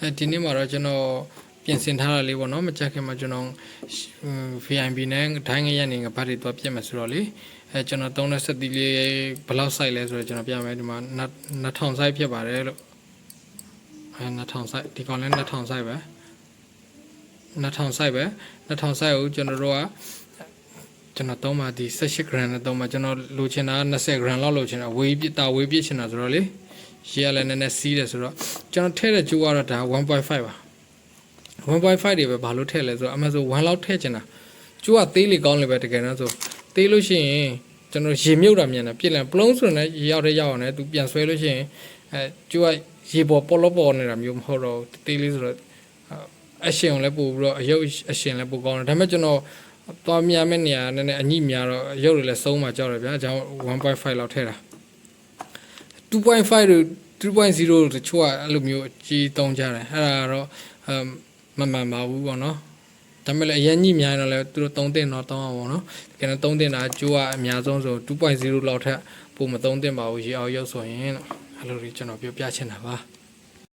အဲဒီနေ့မှာတော့ကျွန်တော်ပြင်ဆင်ထားတာလေးပေါ့နော်မကြက်ခင်မှာကျွန်တော် VIP နဲ့ဒိုင်းငရက်နေငဘာတွေတော့ပြတ်မယ်ဆိုတော့လေအဲကျွန်တော်သုံးတဲ့စက်တီလေးဘယ်လောက် size လဲဆိုတော့ကျွန်တော်ပြမယ်ဒီမှာ2000 size ဖြစ်ပါတယ်လို့အဲ2000 size ဒီကောင်လည်း2000 size ပဲ2000 size ပဲ2000 size ကိုကျွန်တော်တို့ကကျွန်တော်သုံးပါဒီ18 gram နဲ့သုံးပါကျွန်တော်လိုချင်တာ20 gram လောက်လိုချင်တာဝေးပြတာဝေးပြချင်တာဆိုတော့လေ ရေကလည်းနည်းနည်းစီးတယ်ဆိုတော့ကျွန်တော်ထည့်တဲ့ကျိုးကတော့ဒါ1.5ပါ1.5တွေပဲဘာလို့ထည့်လဲဆိုတော့အမှဆို1လောက်ထည့်ချင်တာကျိုးကသေးလေကောင်းလေပဲတကယ်တော့ဆိုသေးလို့ရှိရင်ကျွန်တော်ရေမြုပ်တာမြန်တယ်ပြစ်လိုက်ပလုံးဆိုရင်ရေရောက်တဲ့ရောက်အောင်လည်းသူပြန်ဆွဲလို့ရှိရင်အဲကျိုးကရေပေါ်ပေါ်လို့ပေါ်နေတာမျိုးမဟုတ်တော့သေးလေးဆိုတော့အရှင်ကိုလည်းပို့ပြီးတော့အယုတ်အရှင်လည်းပို့ကောင်းတယ်ဒါပေမဲ့ကျွန်တော်သွားများမဲ့နေရာနည်းနည်းအညိများတော့အယုတ်တွေလည်းစုံးမှကြောက်တယ်ဗျာအကြောင်း1.5လောက်ထည့်တာ2.5တို့ 2.0တို့တချို့ကအဲ့လိုမျိုးအကြီးတုံးကြတယ်အဲ့ဒါကတော့အမ်မမှန်ပါဘူးပေါ့နော်ဒါပေမဲ့လည်းအရင်ညိများရင်တော့လည်းသူတို့သုံးတင်တော့တောင်းအောင်ပေါ့နော်တကယ်တော့သုံးတင်တာကျိုးကအများဆုံးဆို2.0လောက်ထက်ပိုမသုံးတင်ပါဘူးရေအောင်ရုပ်ဆိုရင်လို့အဲ့လိုကြီးကျွန်တော်ပြောပြချင်တာပါ